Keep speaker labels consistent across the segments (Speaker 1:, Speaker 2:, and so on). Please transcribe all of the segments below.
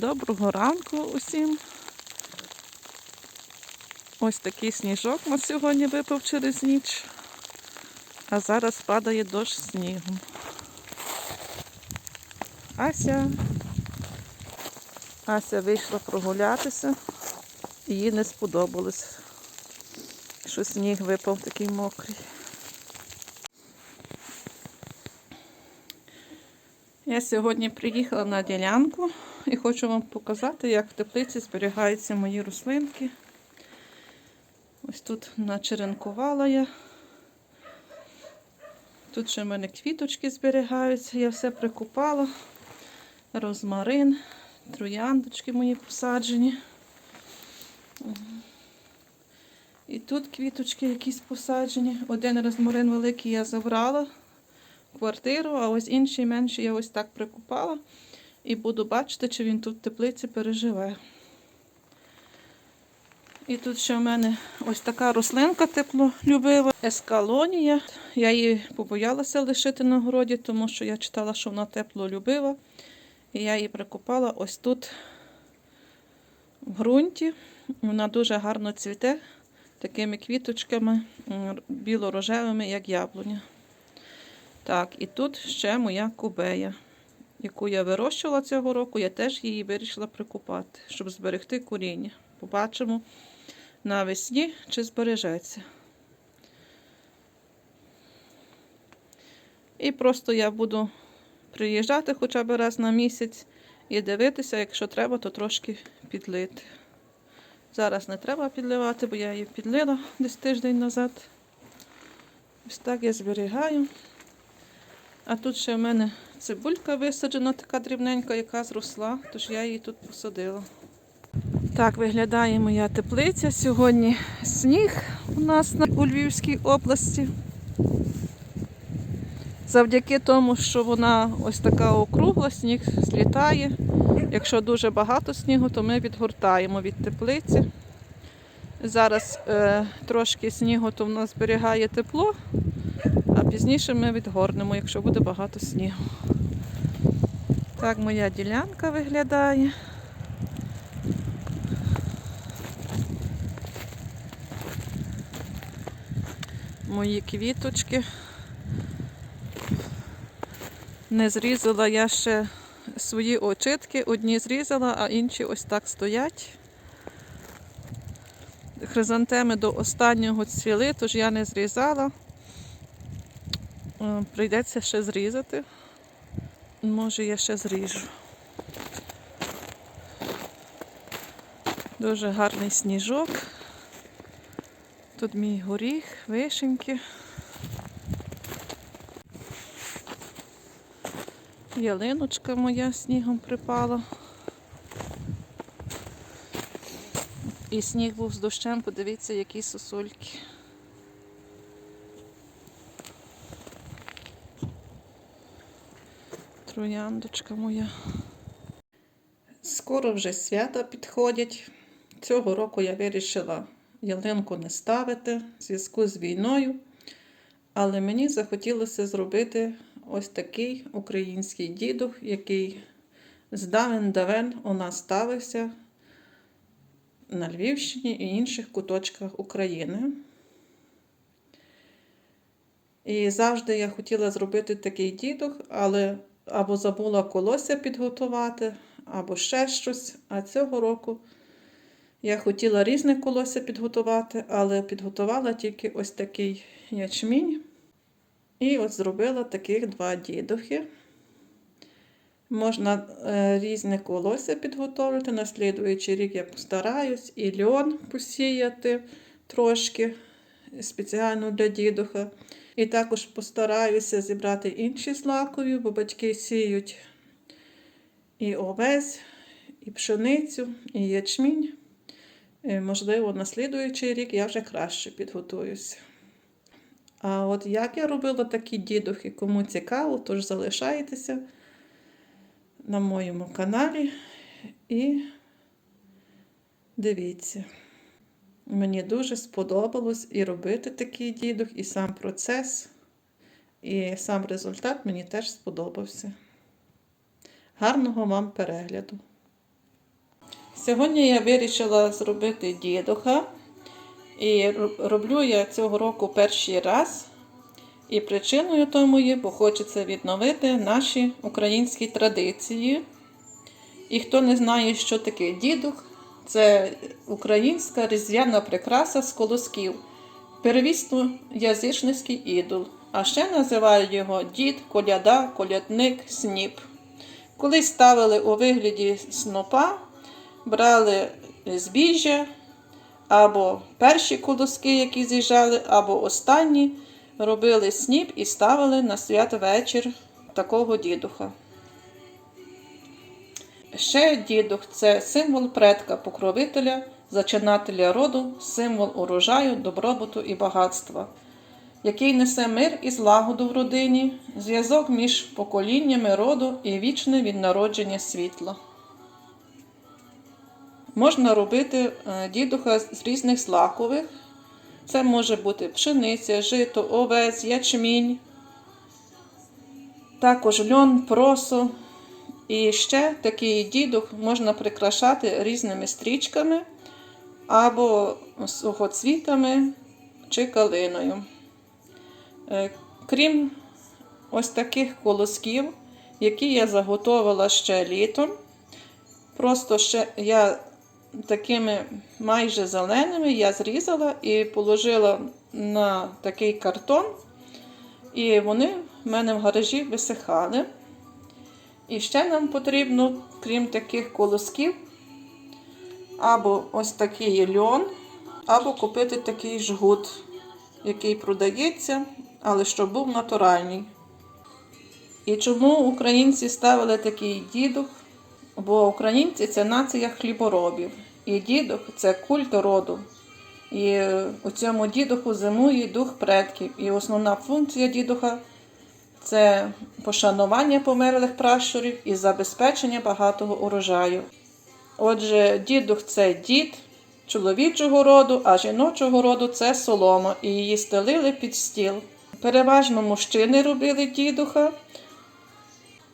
Speaker 1: Доброго ранку усім. Ось такий сніжок на сьогодні випав через ніч, а зараз падає дощ снігом. Ася. Ася вийшла прогулятися, їй не сподобалось, що сніг випав такий мокрий. Я сьогодні приїхала на ділянку і хочу вам показати, як в теплиці зберігаються мої рослинки. Ось тут начеренкувала я. Тут ще в мене квіточки зберігаються, я все прикупала. Розмарин, трояндочки мої посаджені. І тут квіточки якісь посаджені. Один розмарин великий я забрала в квартиру, а ось інший менший я ось так прикупала. І буду бачити, чи він тут в теплиці переживе. І тут ще в мене ось така рослинка теплолюбива, ескалонія. Я її побоялася лишити на городі, тому що я читала, що вона теплолюбива. І я її прикопала ось тут в ґрунті. Вона дуже гарно цвіте такими квіточками біло-рожевими, як яблуня. Так, і тут ще моя кубея, яку я вирощувала цього року, я теж її вирішила прикопати, щоб зберегти коріння. Побачимо навесні, чи збережеться. І просто я буду приїжджати хоча б раз на місяць і дивитися, якщо треба, то трошки підлити. Зараз не треба підливати, бо я її підлила десь тиждень назад. Ось так я зберігаю. А тут ще в мене цибулька висаджена, така дрібненька, яка зросла, тож я її тут посадила. Так виглядає моя теплиця. Сьогодні сніг у нас на, у Львівській області. Завдяки тому, що вона ось така округла, сніг злітає. Якщо дуже багато снігу, то ми відгортаємо від теплиці. Зараз е, трошки снігу, то в нас зберігає тепло, пізніше ми відгорнемо, якщо буде багато снігу. Так моя ділянка виглядає. Мої квіточки. Не зрізала я ще свої очитки. Одні зрізала, а інші ось так стоять. Хризантеми до останнього цвіли, тож я не зрізала. Е, Прийдеться ще зрізати. Може, я ще зріжу. Дуже гарний сніжок. Тут мій горіх, вишеньки. Ялиночка моя снігом припала. І сніг був з дощем, подивіться, які сосульки. Трояндочка моя. Скоро вже свята підходять. Цього року я вирішила ялинку не ставити в зв'язку з війною. Але мені захотілося зробити ось такий український дідух, який з давен давен у нас ставився на Львівщині і інших куточках України. І завжди я хотіла зробити такий дідух, але або забула колося підготувати, або ще щось. А цього року я хотіла різне колося підготувати, але підготувала тільки ось такий ячмінь. І от зробила таких два дідухи. Можна е, різне колося підготовити. На слідуючий рік я постараюсь і льон посіяти трошки спеціально для дідуха. І також постараюся зібрати інші злакові, бо батьки сіють і овес, і пшеницю, і ячмінь. Е, Можливо, на слідуючий рік я вже краще підготуюся. А от як я робила такі дідухи, кому цікаво, тож залишайтеся на моєму каналі і дивіться. Мені дуже сподобалось і робити такий дідух, і сам процес, і сам результат мені теж сподобався. Гарного вам перегляду! Сьогодні я вирішила зробити дідуха. І роблю я цього року перший раз. І причиною тому є, бо хочеться відновити наші українські традиції. І хто не знає, що таке дідух, це українська різдвяна прикраса з колосків. Перевісно язичницький ідол. А ще називають його дід, коляда, колядник, сніп. Колись ставили у вигляді снопа, брали збіжжя, або перші колоски, які з'їжджали, або останні, робили сніп і ставили на святвечір такого дідуха. Ще дідух це символ предка покровителя, зачинателя роду, символ урожаю, добробуту і багатства, який несе мир і злагоду в родині, зв'язок між поколіннями роду і вічне від народження світла. Можна робити е, дідуха з різних злакових. Це може бути пшениця, жито, овець, ячмінь, також льон, просо. І ще такий дідух можна прикрашати різними стрічками або сухоцвітами чи калиною. Е, Крім ось таких колосків, які я заготовила ще літом. Просто ще я такими майже зеленими я зрізала і положила на такий картон, і вони в мене в гаражі висихали. І ще нам потрібно, крім таких колосків, або ось такий льон, або купити такий жгут, який продається, але щоб був натуральний. І чому українці ставили такий дідух? Бо українці це нація хліборобів. І дідух це культ роду. І у цьому дідуху зимує дух предків. І основна функція дідуха це пошанування померлих пращурів і забезпечення багатого урожаю. Отже, дідух це дід чоловічого роду, а жіночого роду це солома, і її стелили під стіл. Переважно мужчини робили дідуха.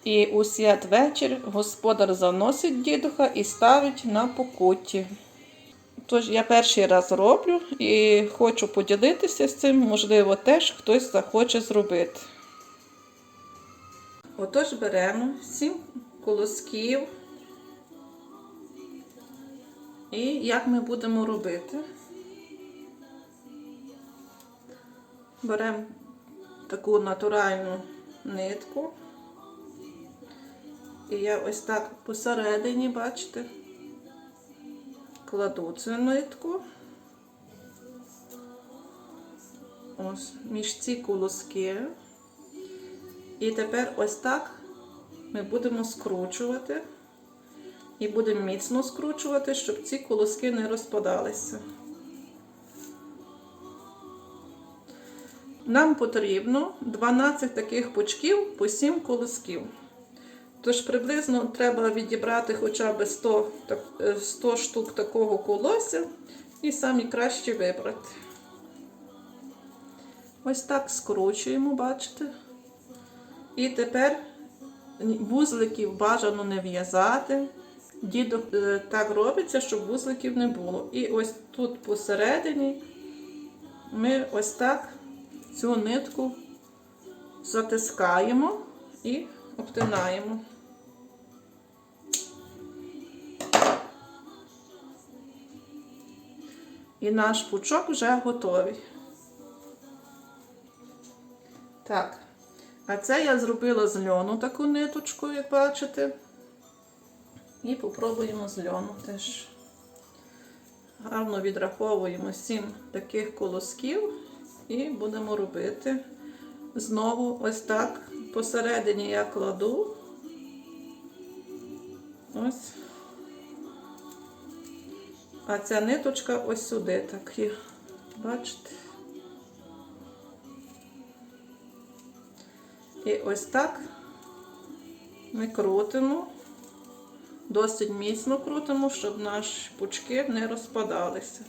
Speaker 1: І у святвечір господар заносить дідуха і ставить на покутті. Тож я перший раз роблю і хочу поділитися з цим, можливо, теж хтось захоче зробити. Отож беремо сім колосків. І як ми будемо робити? Беремо таку натуральну нитку. І я ось так посередині, бачите, кладу цю нитку. Ось між ці колоски. І тепер ось так ми будемо скручувати. І будемо міцно скручувати, щоб ці колоски не розпадалися. Нам потрібно 12 таких пучків по 7 колосків. Тож приблизно треба відібрати хоча б 100, е, 100 штук такого колося і самі краще вибрати. Ось так скручуємо, бачите? І тепер вузликів бажано не в'язати. Дідок е, так робиться, щоб вузликів не було. І ось тут посередині ми ось так цю нитку затискаємо і обтинаємо. І наш пучок вже готовий. Так, а це я зробила з льону таку ниточку, як бачите. І попробуємо з льону теж. Гарно відраховуємо сім таких колосків і будемо робити знову ось так. Посередині я кладу. Ось. А ця ниточка ось сюди так є. Бачите? І ось так ми крутимо, досить міцно крутимо, щоб наші пучки не розпадалися.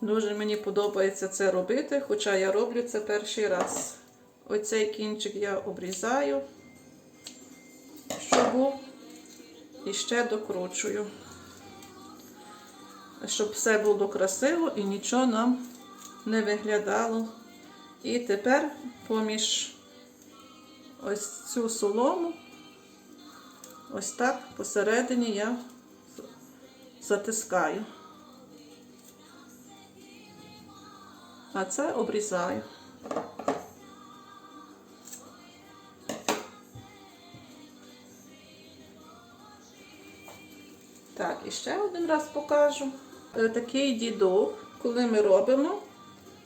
Speaker 1: Дуже мені подобається це робити, хоча я роблю це перший раз. Оцей кінчик я обрізаю, щоб і ще докручую, щоб все було красиво і нічого нам не виглядало. І тепер поміж ось цю солому, ось так посередині я затискаю. А це обрізаю. Так, і ще один раз покажу. Е, Такий дідок, коли ми робимо,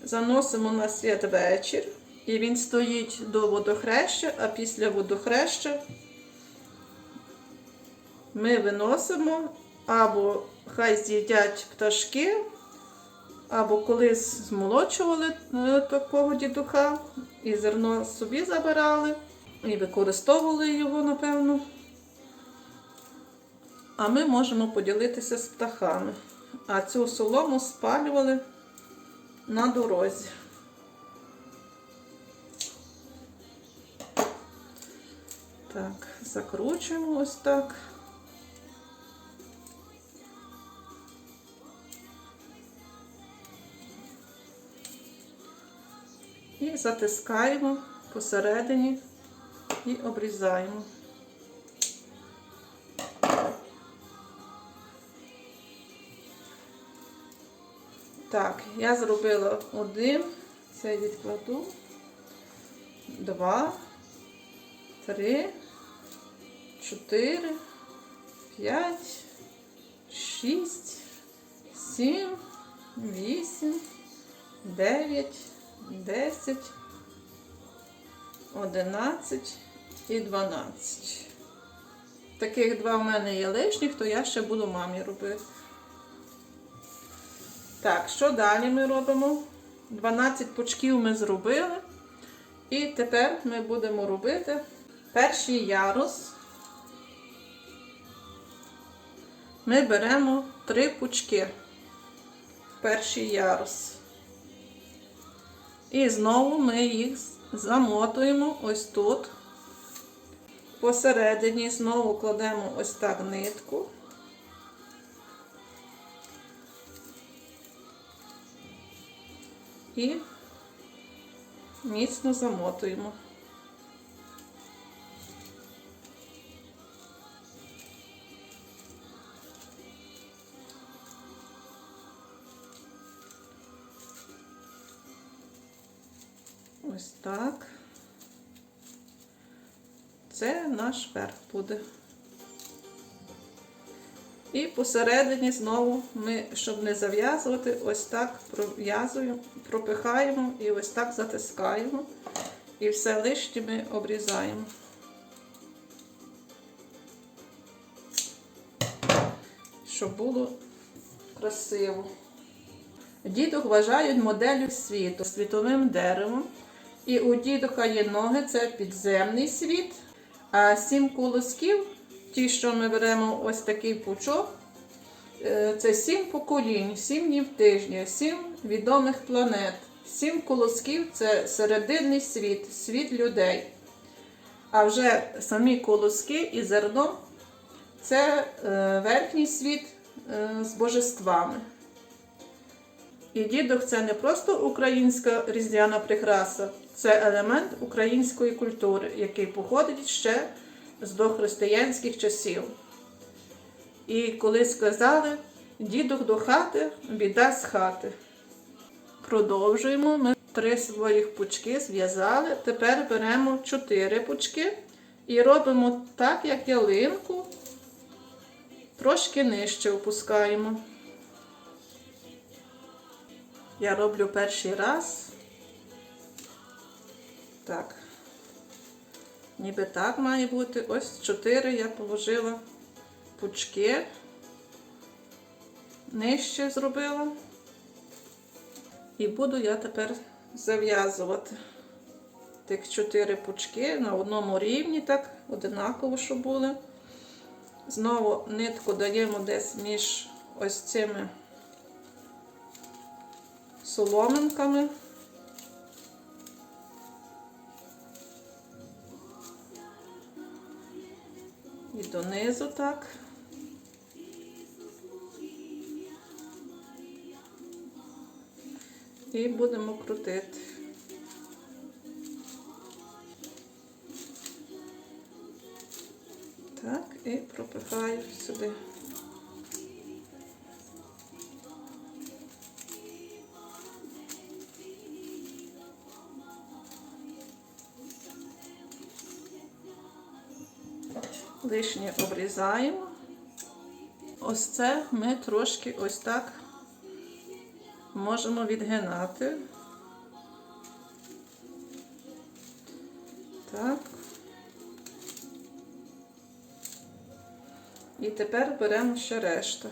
Speaker 1: заносимо на святвечір, і він стоїть до водохреща, а після водохреща ми виносимо або хай з'їдять пташки, або колись змолочували е, такого дідуха, і зерно собі забирали, і використовували його, напевно. А ми можемо поділитися з птахами. А цю солому спалювали на дорозі. Так, закручуємо ось так. І затискаємо посередині і обрізаємо. Так, я зробила один, це відкладу, два, три, чотири, п'ять, шість, сім, вісім, дев'ять, десять, одинадцять і дванадцять. Таких два в мене є лишніх, то я ще буду мамі робити. Так, що далі ми робимо? 12 пучків ми зробили. І тепер ми будемо робити перший ярус. Ми беремо три пучки. Перший ярус. І знову ми їх замотуємо ось тут. Посередині знову кладемо ось так нитку. І міцно замотуємо. Ось так. Це наш верх буде. І посередині знову ми, щоб не зав'язувати, ось так пров'язуємо, пропихаємо і ось так затискаємо. І все лишнє ми обрізаємо. Щоб було красиво. Дідок вважають моделлю світу, світовим деревом. І у дідуха є ноги, це підземний світ, а сім колосків ті, що ми беремо ось такий пучок, е, це сім поколінь, сім днів тижня, сім відомих планет, сім колосків це серединний світ, світ людей. А вже самі колоски і зерно це е, верхній світ е, з божествами. І дідок це не просто українська різдвяна прикраса, це елемент української культури, який походить ще з дохристиянських часів. І коли сказали, дідок до хати, біда з хати. Продовжуємо. Ми три своїх пучки зв'язали. Тепер беремо чотири пучки і робимо так, як ялинку, трошки нижче опускаємо. Я роблю перший раз. Так. Ніби так має бути. Ось чотири я положила пучки, нижче зробила. І буду я тепер зав'язувати тих чотири пучки на одному рівні, так, одинаково, щоб були. Знову нитку даємо десь між ось цими соломинками. Донизу так. І будемо крутити. Так, і пропихаю сюди. Лишнє обрізаємо. Ось це ми трошки ось так можемо відгинати. Так. І тепер беремо ще решту.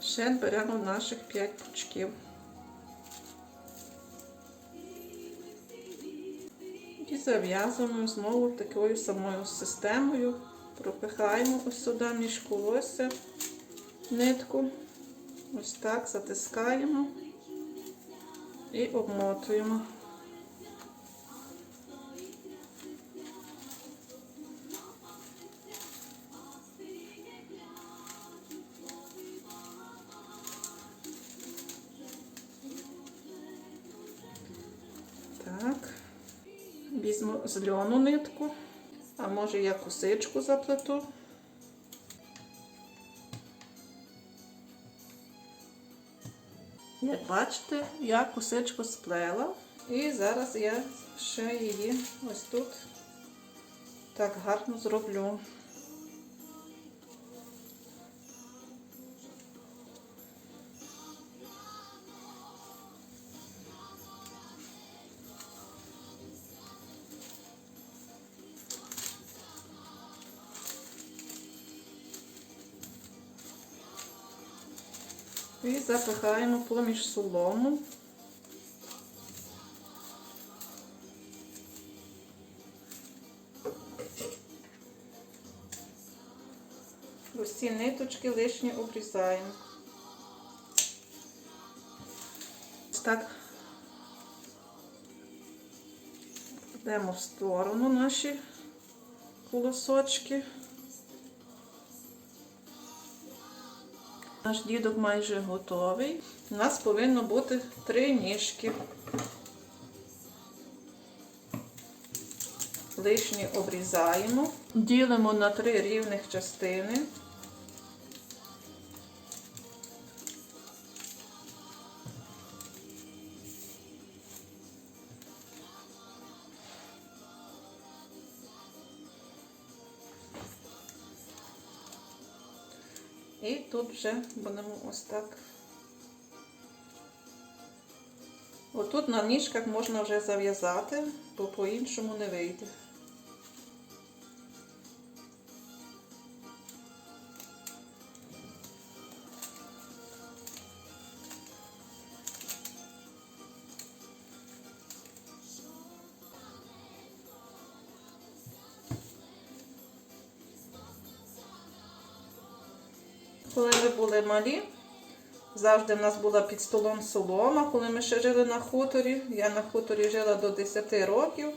Speaker 1: Ще беремо наших 5 пучків. І зав'язуємо знову такою самою системою. Пропихаємо ось сюди між колосся нитку. Ось так затискаємо і обмотуємо. З льону нитку, а може я косичку заплету. Як бачите, я косичку сплела. І зараз я ще її ось тут так гарно зроблю. І запихаємо поміж солому. Ці ниточки лишні обрізаємо. Так кладемо в сторону наші колосочки. Наш дідок майже готовий. У нас повинно бути три ніжки. Лишні обрізаємо, ділимо на три рівних частини. Тут будемо ось так. Отут на ніжках можна вже зав'язати, бо по-іншому не вийде. Були малі, завжди в нас була під столом солома, коли ми ще жили на хуторі. Я на хуторі жила до 10 років.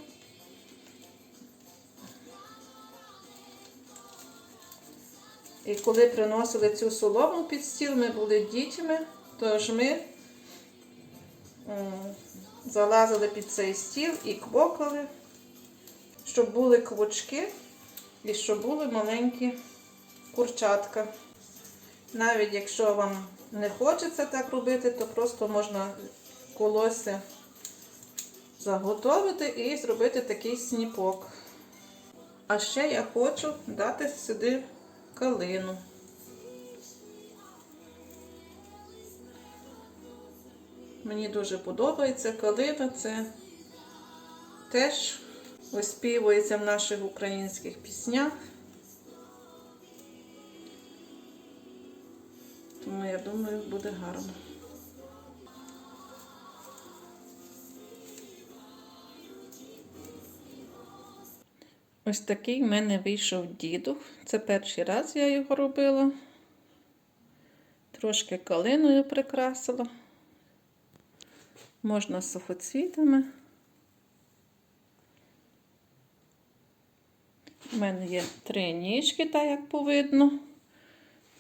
Speaker 1: І коли приносили цю солому під стіл, ми були дітьми, тож ми залазили під цей стіл і квокали, щоб були квочки і щоб були маленькі курчатка. Навіть якщо вам не хочеться так робити, то просто можна колося заготовити і зробити такий сніпок. А ще я хочу дати сюди калину. Мені дуже подобається калина, це теж оспівується в наших українських піснях. Тому я думаю, буде гарно. Ось такий в мене вийшов дідух. Це перший раз я його робила. Трошки калиною прикрасила. Можна сухоцвітами. У мене є три ніжки, так як повидно.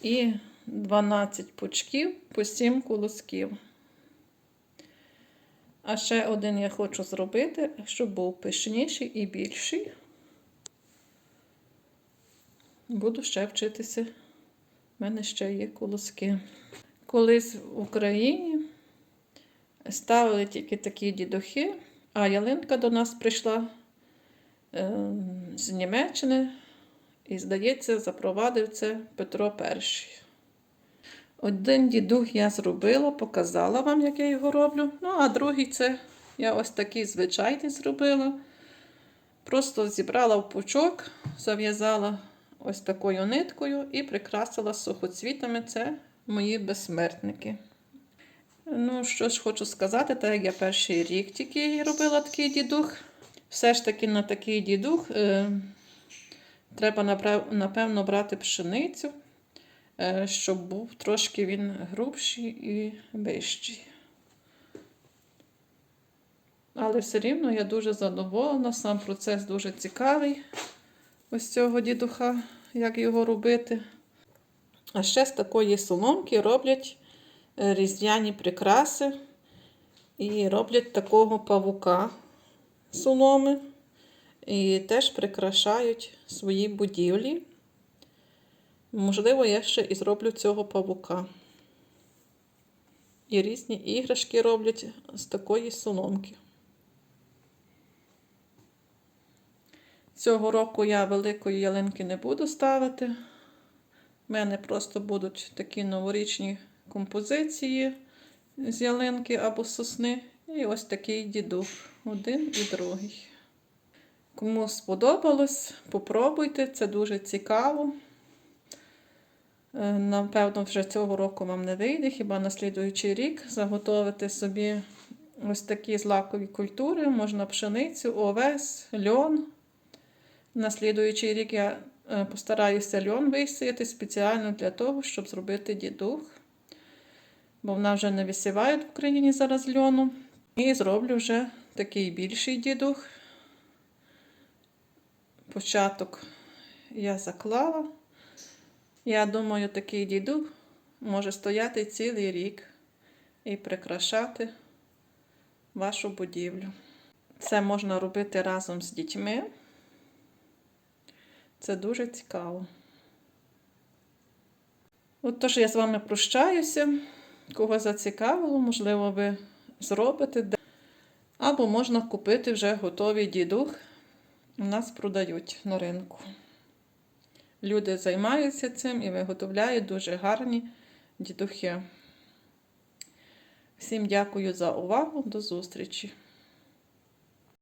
Speaker 1: І 12 пучків по 7 колосків. А ще один я хочу зробити, щоб був пишніший і більший. Буду ще вчитися. У мене ще є колоски. Колись в Україні ставили тільки такі дідухи, а ялинка до нас прийшла е, з Німеччини і, здається, запровадив це Петро І. Один дідух я зробила, показала вам, як я його роблю. Ну, а другий це я ось такий звичайний зробила. Просто зібрала в пучок, зав'язала ось такою ниткою і прикрасила сухоцвітами. Це мої безсмертники. Ну, що ж хочу сказати, так як я перший рік тільки робила такий дідух. Все ж таки на такий дідух е, треба, напевно, брати пшеницю, щоб був трошки він грубший і вищий. Але все рівно я дуже задоволена, сам процес дуже цікавий ось цього дідуха, як його робити. А ще з такої соломки роблять е, різдвяні прикраси і роблять такого павука соломи. І теж прикрашають свої будівлі. Можливо, я ще і зроблю цього павука. І різні іграшки роблять з такої соломки. Цього року я великої ялинки не буду ставити. У мене просто будуть такі новорічні композиції з ялинки або сосни. І ось такий дідух. Один і другий. Кому сподобалось, попробуйте, це дуже цікаво. Е, Напевно, вже цього року вам не вийде, хіба на слідуючий рік заготовити собі ось такі злакові культури, можна пшеницю, овес, льон. На слідуючий рік я е, постараюся льон висіяти спеціально для того, щоб зробити дідух. Бо в нас вже не висівають в Україні зараз льону. І зроблю вже такий більший дідух. Початок я заклала. Я думаю, такий дідух може стояти цілий рік і прикрашати вашу будівлю. Це можна робити разом з дітьми. Це дуже цікаво. Отож, я з вами прощаюся. Кого зацікавило, можливо, ви зробите. Або можна купити вже готовий дідух. У нас продають на ринку. Люди займаються цим і виготовляють дуже гарні дідухи. Всім дякую за увагу. До зустрічі!